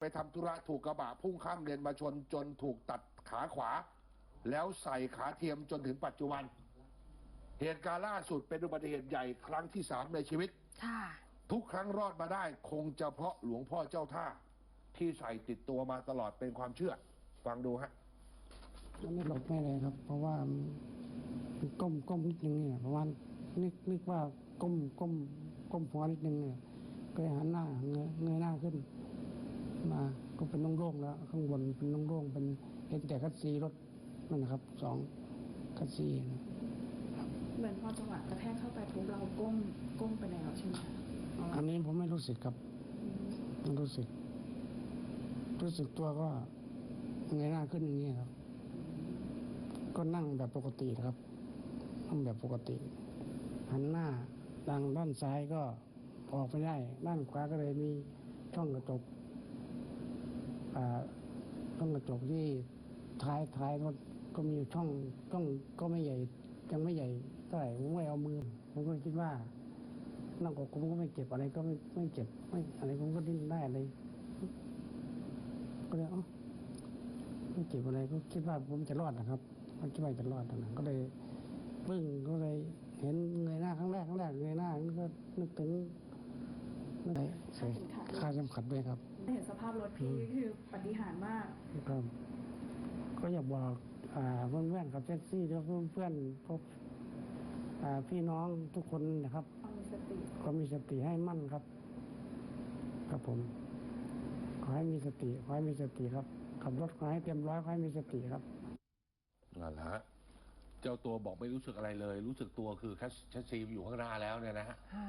ไปทำธุระถูกกระบะพุ่งข้ามเลนมาชนจนถูกตัดขาขวา แล้วใส่ขาเทียมจนถึงปัจจุบัน เหตุการณ์ล่าสุดเป็นอุบัติเหตุใหญ่ครั้งที่สามในชีวิตค่ะทุกครั้งรอดมาได้คงจะเพราะหลวงพ่อเจ้าท่า ที่ใส่ติดตัวมาตลอดเป็นความเชื่อ ฟังดูฮะมันไม่หลบไม่เลยครับ เพราะว่ามันก้มก้มนิดนึงเนี่ยเพราะว่านึกนึกว่าก้มก้มก้มหัวนิดนึงเนี่ยก็เลยหันหน้าเงยเงยหน้าขึ้นมาก็ เป็นโล่งๆแล้ว ข้างบนเป็นโล่งๆเป็นเห็นแต่คัดซีรถนั่นนะครับสองคัดซีนะเหมือนพอจังหวะกระแทกเข้าไปปุ๊บเราก้มก้มไปแล้วใช่ไหมคะอ๋ออันนี้ผมไม่รู้สึกครับอืมไม่รู้สึก รู้สึกตัวก็เงยหน้าขึ้นอย่างนี้ครับ ก็นั่งแบบปกตินะครับนั่งแบบปกติหันหน้าทางด้านซ้ายก็ออกไม่ได้ ด้านขวาก็เลยมีช่องกระจกอ่า ช่องกระจกที่ท้ายท้ายรถก็มีช่องช่องก็ไม่ใหญ่ยังไม่ใหญ่เท่าไหร่ผมไม่เอามือ ผมก็คิดว่านั่งกผมก็ไม่เจ็บอะไรก็ไม่ไม่เจ็บไม่อะไรผมก็ดิ้นได้เลยก็เลยเอ๋อไม่เจ็บอะไรก็คิดว่าผมจะรอดนะครับก็คิดว่าจะรอดนะก็เลยปึ้งก็เลยเห็นเงยหน้าครั้งแรกครั้งแรกเงยหน้าก็นึกถึงนึกถึงใส่ ค่าจำขัดด้วยครับ เห็นสภาพรถพี่คือปฏิหารย์มากก็ก็อยากบอกอ่าเพื่อนๆกับแท็กซี่แล้วเพื่อนๆพบอ่าพี่น้องทุกคนนะครับเอามีสติก็มีสติให้มั่นครับ ครับผมขอให้มีสติขอให้มีสติครับขับรถขอให้เต็มร้อยขอให้มีสติครับนั่นแหละฮะเจ้าตัวบอกไม่รู้สึกอะไรเลย รู้สึกตัวคือแคชแชสซีอยู่ข้างหน้าแล้วเนี่ยนะฮะค่ะ